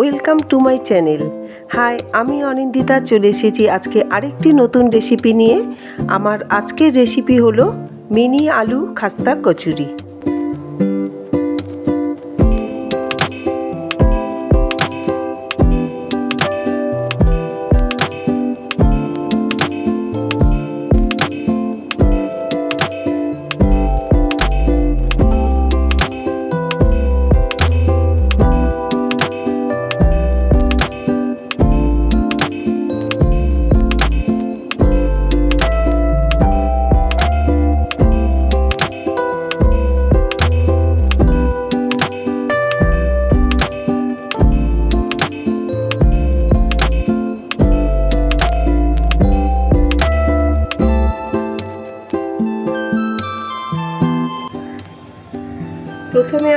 Welcome to my channel. Hi, আমি অনিন্দিতা, চলে এসেছি আজকে আরেকটি নতুন রেসিপি নিয়ে। আমার আজকের রেসিপি হলো মিনি আলু খাস্তা কচুরি।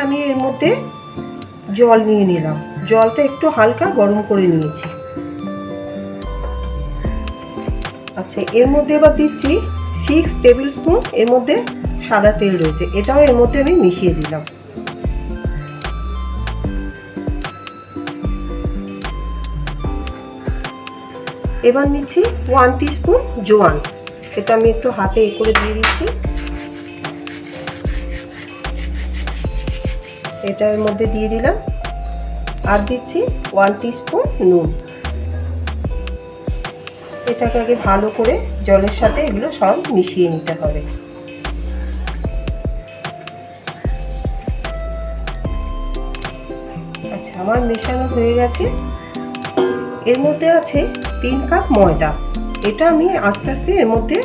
আমি এর মধ্যে জল নিয়ে নিলাম। জলটা একটু হালকা গরম করে নিয়েছি। আচ্ছা এর মধ্যে এবার দিচ্ছি সিক্স টেবিল স্পুন এর মধ্যে সাদা তেল রয়েছে। এটাও এর মধ্যে আমি মিশিয়ে দিলাম। এবার নিচ্ছি ওয়ান স্পুন জোয়ান। এটা আমি একটু হাতে এ করে দিয়ে দিচ্ছি। এটার মধ্যে দিয়ে দিলাম। আর দিচ্ছি ওয়ান স্পুন নুন। এটাকে আগে ভালো করে জলের সাথে এগুলো সব মিশিয়ে নিতে হবে। আচ্ছা আমার মেশানো হয়ে গেছে। এর মধ্যে আছে তিন কাপ ময়দা। এটা আমি আস্তে আস্তে এর মধ্যে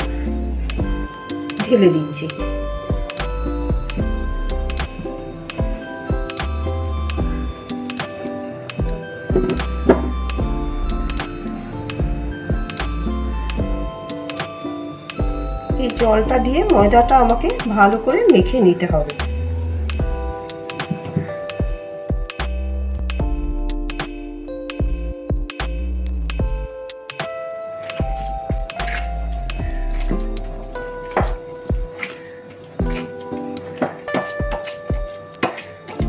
ঢেলে দিচ্ছি। জলটা দিয়ে ময়দাটা আমাকে ভালো করে মেখে নিতে হবে।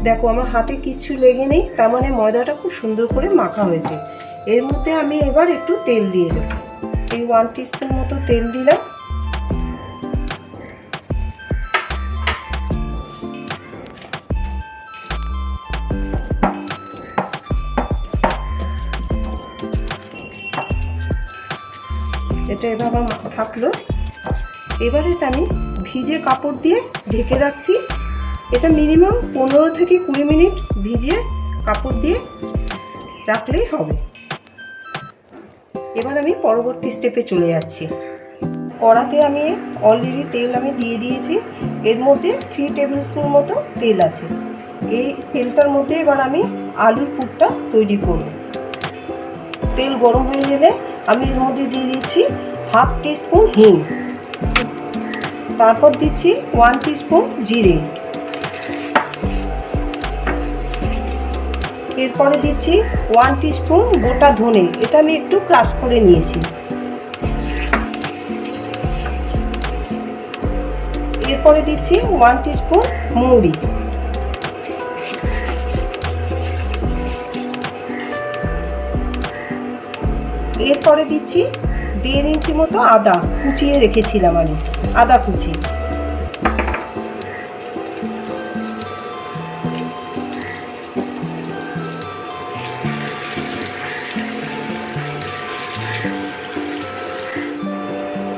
দেখো, আমার হাতে কিচ্ছু লেগে নেই, তার মানে ময়দাটা খুব সুন্দর করে মাখা হয়েছে। এর মধ্যে আমি এবার একটু তেল দিয়ে দেবো। এই ওয়ান টিস্পুন মতো তেল দিলাম। এটা এভাবে আমার থাকল। এবার এটা আমি ভিজে কাপড় দিয়ে ঢেকে রাখছি। এটা মিনিমাম পনেরো থেকে কুড়ি মিনিট ভিজে কাপড় দিয়ে রাখলেই হবে। এবার আমি পরবর্তী স্টেপে চলে যাচ্ছি। কড়াতে আমি অলরেডি তেল আমি দিয়ে দিয়েছি। এর মধ্যে থ্রি টেবিল স্পুন মতো তেল আছে। এই তেলটার মধ্যে এবার আমি আলুর পুরটা তৈরি করব। তেল গরম হয়ে গেলে আমি এর মধ্যে দিয়ে দিচ্ছি হাফ টিস্পুন হিং। তারপর দিচ্ছি ওয়ান টিস্পুন জিরে। এরপরে দিচ্ছি ওয়ান টিস্পুন গোটা ধনে। এটা আমি একটু ক্রাশ করে নিয়েছি। এরপরে দিচ্ছি ওয়ান টিস্পুন মৌরি। এরপরে দিচ্ছি দেড় ইঞ্চি মতো আদা। কুচিয়ে রেখেছিলাম আমি। আদা কুচি।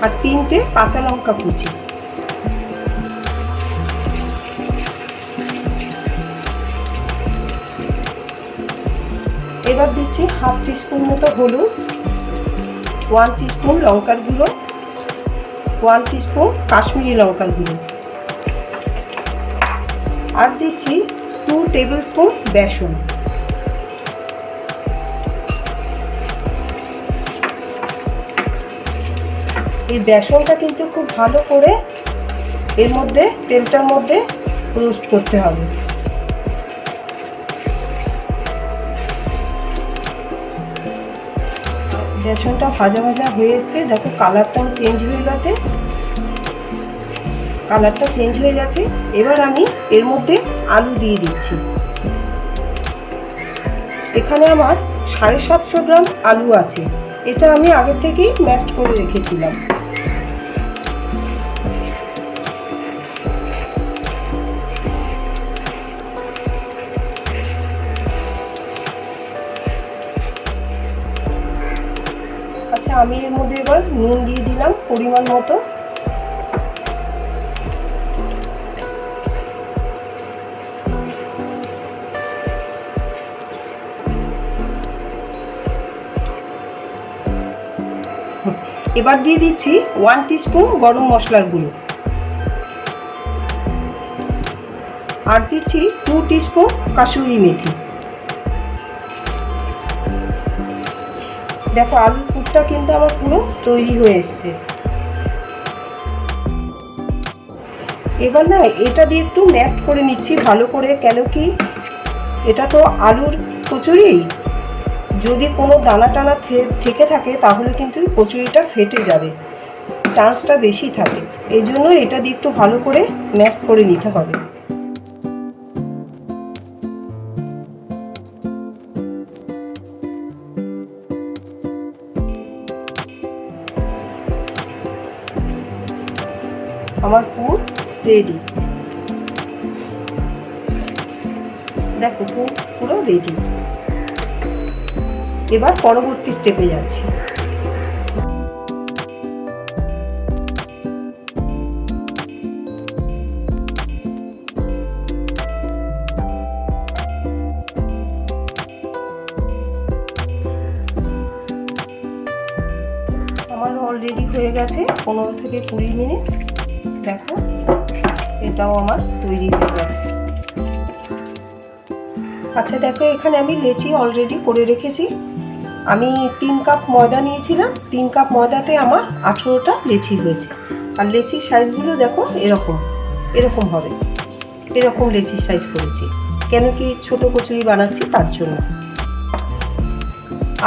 আর তিনটে কাঁচা লঙ্কা কুচি। এবার দিচ্ছি হাফ টিস্পুন মতো হলুদ। ওয়ান টিস্পুন লঙ্কার গুঁড়ো ওয়ান টিস্পুন কাশ্মীরি লঙ্কার গুঁড়ো। আর দিচ্ছি টু টেবিল স্পুন বেসন। এই বেসনটা কিন্তু খুব ভালো করে এর মধ্যে তেলটার মধ্যে রোস্ট করতে হবে। বেসনটা ভাজা ভাজা হয়ে এসছে। দেখো কালারটাও চেঞ্জ হয়ে গেছে। কালারটা চেঞ্জ হয়ে গেছে। এবার আমি এর মধ্যে আলু দিয়ে দিচ্ছি। এখানে আমার সাড়ে সাতশো গ্রাম আলু আছে। এটা আমি আগের থেকেই ম্যাস্ট করে রেখেছিলাম। আমি এর মধ্যে এবার নুন দিয়ে দিলাম পরিমাণ মতো। এবার দিয়ে দিচ্ছি ওয়ান টিস্পুন গরম মশলার গুঁড়ো। আর দিচ্ছি টু টিস্পুন কাসুরি মেথি। দেখো আলুর পুরটা কিন্তু আমার পুরো তৈরি হয়ে এসছে। এবার না এটা দিয়ে একটু ম্যাশ করে নিচ্ছি ভালো করে, কেন কি এটা তো আলুর কচুরি। যদি কোনো দানা টানা থেকে থাকে তাহলে কিন্তু কচুরিটা ফেটে যাবে, চান্সটা বেশি থাকে। এই জন্য এটা দিয়ে একটু ভালো করে ম্যাশ করে নিতে হবে। আমার পুর রেডি দেখো, পুর পুরো রেডি এবার পরবর্তী স্টেপে যাচ্ছি। আমার অলরেডি হয়ে গেছে, পনেরো থেকে কুড়ি মিনিট। দেখো, এটাও আমার তৈরি হয়ে গেছে। আচ্ছা দেখো, এখানে আমি লেচি অলরেডি করে রেখেছি। আমি তিন কাপ ময়দা নিয়েছিলাম। তিন কাপ ময়দাতে আমার আঠেরোটা লেচি হয়েছে আর লেচির সাইজগুলো দেখো, এরকম এরকম হবে। এরকম লেচির সাইজ করেছি। কেন কি ছোট কচুরি বানাচ্ছি তার জন্য।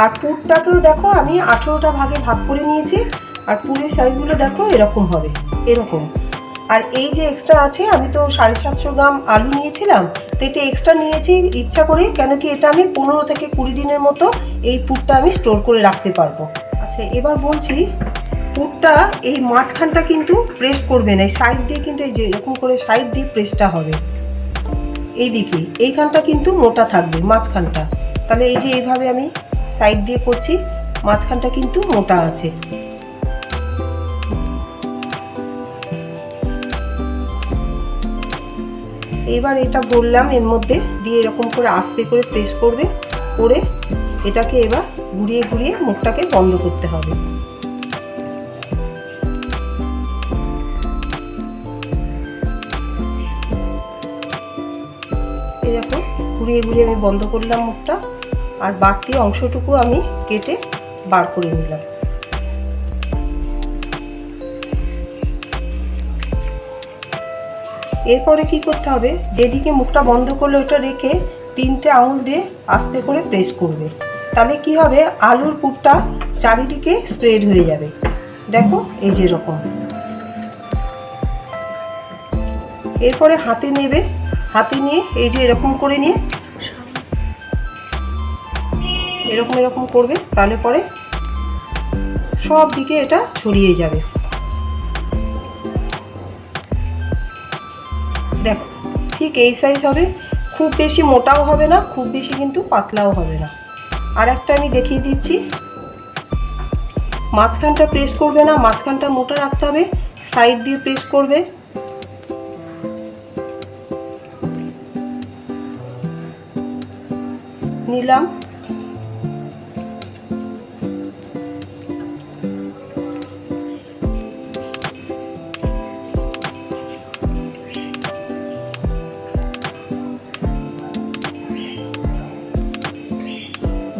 আর পুরটাকেও দেখো, আমি আঠেরোটা ভাগে ভাগ করে নিয়েছি। আর পুরের সাইজগুলো দেখো, এরকম হবে, এরকম। আর এই যে এক্সট্রা আছে, আমি তো সাড়ে সাতশো গ্রাম আলু নিয়েছিলাম, তো এটা এক্সট্রা নিয়েছি, ইচ্ছা করে কেন কি এটা আমি পনেরো থেকে কুড়ি দিনের মতো এই পুরটা আমি স্টোর করে রাখতে পারব। আচ্ছা এবার বলছি, পুরটা এই মাঝখানটা কিন্তু প্রেস করবে না, এই সাইড দিয়ে কিন্তু এই যে এরকম করে সাইড দিয়ে প্রেসটা হবে। এইদিকে, এইখানটা কিন্তু মোটা থাকবে, মাঝখানটা। তাহলে এই যে এইভাবে আমি সাইড দিয়ে করছি, মাঝখানটা কিন্তু মোটা আছে। এবার এটা বললাম, এর মধ্যে দিয়ে এরকম করে আস্তে করে প্রেস করবে, করে এটাকে এবার ঘুরিয়ে ঘুরিয়ে মুখটাকে বন্ধ করতে হবে। দেখো, ঘুরিয়ে ঘুরিয়ে আমি বন্ধ করলাম মুখটা, আর বাড়তি অংশটুকু আমি কেটে বার করে নিলাম। এরপরে কি করতে হবে? যেদিকে মুখটা বন্ধ করলে ওটা রেখে তিনটে আঙুল দিয়ে আস্তে করে প্রেস করবে। তাহলে কি হবে? আলুর পুরটা চারিদিকে স্প্রেড হয়ে যাবে। দেখো, এই যে এরকম। এরপরে হাতে নেবে। হাতে নিয়ে এই যে এরকম করে নিয়ে এরকম এরকম করবে, তাহলে পরে সব দিকে এটা ছড়িয়ে যাবে। দেখো, ঠিক এই সাইজ হবে, খুব বেশি মোটাও হবে না, খুব বেশি কিন্তু পাতলাও হবে না। আর একটা আমি দেখিয়ে দিচ্ছি। মাঝখানটা প্রেস করবে না, মাঝখানটা মোটা রাখতে হবে সাইড দিয়ে প্রেস করবে। নিলাম।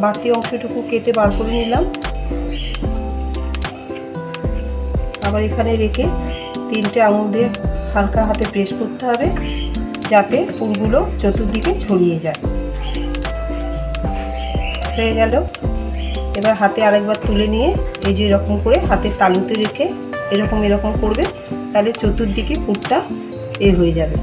বাড়তি অংশটুকু কেটে বার করে নিলাম। আবার এখানে রেখে তিনটে আঙুল দিয়ে হালকা হাতে প্রেস করতে হবে, যাতে ফুলগুলো চতুর্দিকে ছড়িয়ে যায়। হয়ে গেল। এবার হাতে আরেকবার তুলে নিয়ে এই যে এরকম করে হাতের তালুতে রেখে এরকম এরকম করবে, তাহলে চতুর্দিকে পুরটা এ হয়ে যাবে।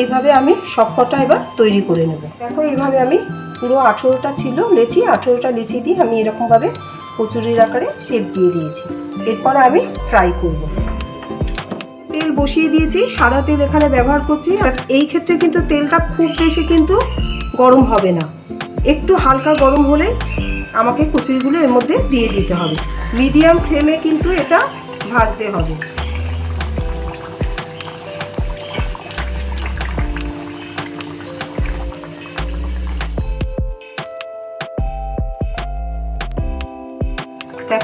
এইভাবে আমি সব কটা এবার তৈরি করে নেব। দেখো, এইভাবে আমি পুরো আঠেরোটা ছিল লেচি, আঠেরোটা লেচি দিয়ে আমি এরকমভাবে কচুরির আকারে শেপ দিয়ে দিয়েছি। এরপরে আমি ফ্রাই করব। তেল বসিয়ে দিয়েছি, সাদা তেল এখানে ব্যবহার করছি। আর এই ক্ষেত্রে কিন্তু তেলটা খুব বেশি কিন্তু গরম হবে না। একটু হালকা গরম হলে আমাকে কচুরিগুলো এর মধ্যে দিয়ে দিতে হবে। মিডিয়াম ফ্লেমে কিন্তু এটা ভাজতে হবে।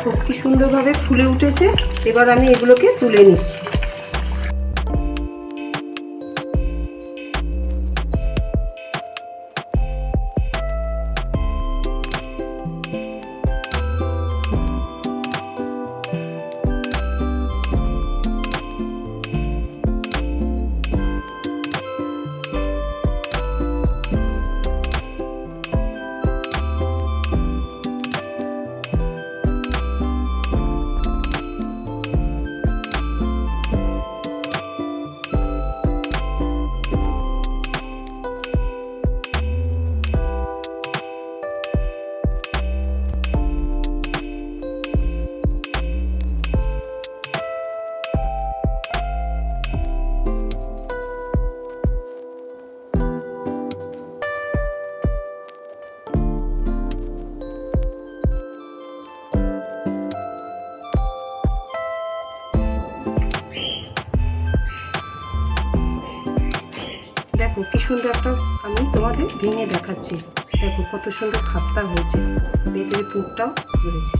দেখো কি সুন্দরভাবে ফুলে উঠেছে। এবার আমি এগুলোকে তুলে নিচ্ছি। সুন্দর একটা আমি তোমাদের ভেঙে দেখাচ্ছি। দেখো কত সুন্দর খাস্তা হয়েছে। ভেতরে পুরটাও রয়েছে।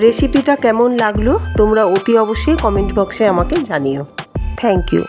রেসিপিটা কেমন লাগল তোমরা অতি অবশ্যই কমেন্ট বক্সে আমাকে জানিও। Thank you